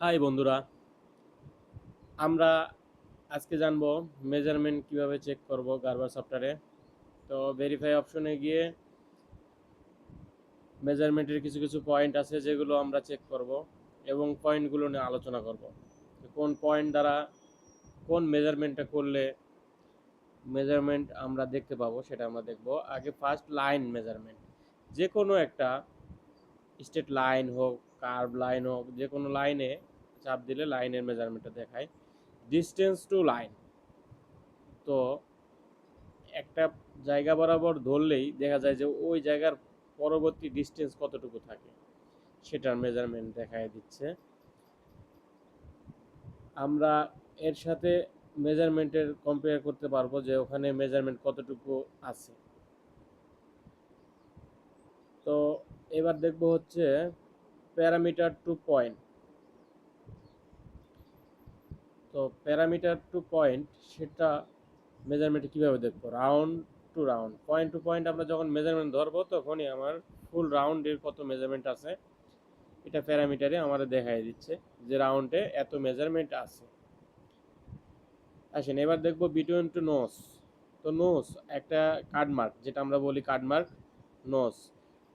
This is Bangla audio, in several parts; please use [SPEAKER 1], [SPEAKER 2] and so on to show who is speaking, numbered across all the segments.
[SPEAKER 1] হাই বন্ধুরা, আমরা আজকে জানব মেজারমেন্ট কীভাবে চেক করব গার্বার সফটওয়্যারে তো ভেরিফাই অপশনে গিয়ে মেজারমেন্টের কিছু কিছু পয়েন্ট আছে যেগুলো আমরা চেক করব এবং পয়েন্টগুলো নিয়ে আলোচনা করব। কোন পয়েন্ট দ্বারা কোন মেজারমেন্টটা করলে মেজারমেন্ট আমরা দেখতে পাবো সেটা আমরা দেখব। আগে ফার্স্ট লাইন মেজারমেন্ট যে কোনো একটা স্ট্রেট লাইন হোক কার্ভ লাইন হোক যে কোনো লাইনে চাপ দিলে লাইনের মেজারমেন্টটা দেখায়। ডিস্টেন্স টু লাইন তো একটা জায়গা বরাবর ধরলেই দেখা যায় যে ওই জায়গার পরবর্তী ডিস্টেন্স কতটুকু থাকে, সেটার মেজারমেন্ট দেখায় দিচ্ছে। আমরা এর সাথে মেজারমেন্টের কম্পেয়ার করতে পারব যে ওখানে মেজারমেন্ট কতটুকু আছে। তো এবার দেখব হচ্ছে প্যারামিটার টু পয়েন্ট। তো প্যারামিটার টু পয়েন্ট, সেটা মেজারমেন্টে কীভাবে দেখব? Round to round point to point আমরা যখন মেজারমেন্ট ধরবো, তখনই আমার ফুল রাউন্ডের কত মেজারমেন্ট আছে, এটা প্যারামিটারে আমার দেখাই দিচ্ছে যে রাউন্ডে এত মেজারমেন্ট আছে। আসেন, এবার দেখব বিটুইন টু নোস তো নোস একটা কার্ডমার্ক যেটা আমরা বলি কার্ডমার্ক নোস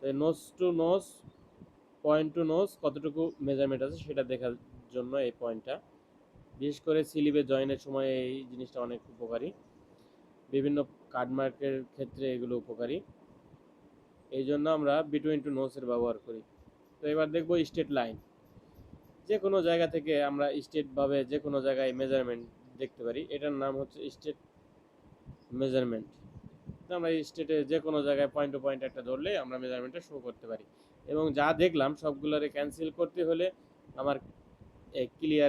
[SPEAKER 1] তো nose to nose point to nose কতটুকু মেজারমেন্ট আছে সেটা দেখার জন্য এই পয়েন্টটা বিশেষ করে সিলিবে জয়েনের সময় এই জিনিসটা অনেক উপকারী। বিভিন্ন কার্ডমার্কের ক্ষেত্রে এগুলো উপকারী। এই জন্য আমরা বিটুইন টু নোসের ব্যবহার করি। তো এবার দেখব স্টেট লাইন যে কোনো জায়গা থেকে আমরা স্টেটভাবে যে কোনো জায়গায় মেজারমেন্ট দেখতে পারি। এটার নাম হচ্ছে স্টেট মেজারমেন্ট আমরা স্টেটে যে কোনো জায়গায় পয়েন্ট টু পয়েন্ট একটা ধরলে আমরা মেজারমেন্টটা শো করতে পারি। এবং যা দেখলাম সবগুলোরে ক্যান্সেল করতে হলে আমার ক্লিয়ার